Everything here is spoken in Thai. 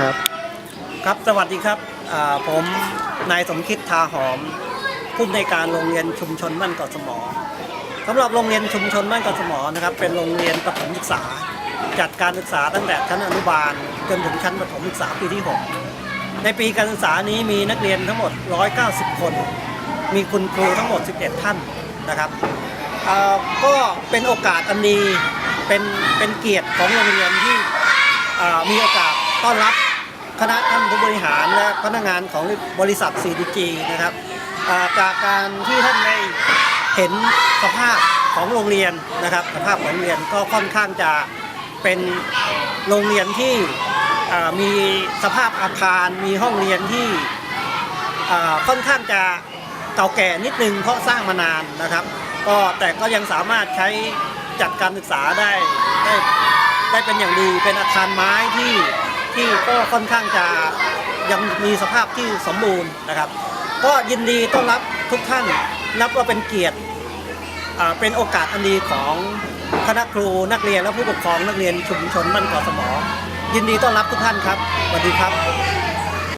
ครับครับสวัสดีครับผมนายสมคิดทาหอมผู้อำนวยการโรงเรียนชุมชนบ้านเกาะสมอสำหรับโรงเรียนชุมชนบ้านเกาะสมอนะครับ เป็นโรงเรียนประถมศึกษา จัดการศึกษาตั้งแต่ชั้นอนุบาลจนถึงชั้นประถมศึกษาปีที่ 6 ในปีการศึกษานี้มีนักเรียนทั้งหมด 190 คน มีคุณครูทั้งหมด 11 ท่านนะครับก็เป็นโอกาสอันดีเป็นเป็นเกียรติของโรงเรียนที่มีโอกาส ต้อนรับคณะท่านผู้บริหารและพนักงานของบริษัท CDG นะครับจากการที่ท่านได้เห็นสภาพของโรงเรียนนะครับ สภาพของโรงเรียนก็ค่อนข้างจะเป็นโรงเรียนที่มีสภาพอาคารมีห้องเรียนที่ค่อนข้างจะเก่าแก่นิดนึงเพราะสร้างมานานนะครับ ก็แต่ก็ยังสามารถใช้จัดการศึกษาได้ได้ได้เป็นอย่างดีเป็นอาคารไม้ที่ ที่ก็ค่อนข้างจะยังมีสภาพที่สมบูรณ์นะครับ ก็ยินดีต้อนรับทุกท่านนับว่าเป็นเกียรติเป็นโอกาสอันดีของคณะครูนักเรียนและผู้ปกครองนักเรียนชุมชนบ้านเกาะสมอยินดีต้อนรับทุกท่านครับสวัสดีครับ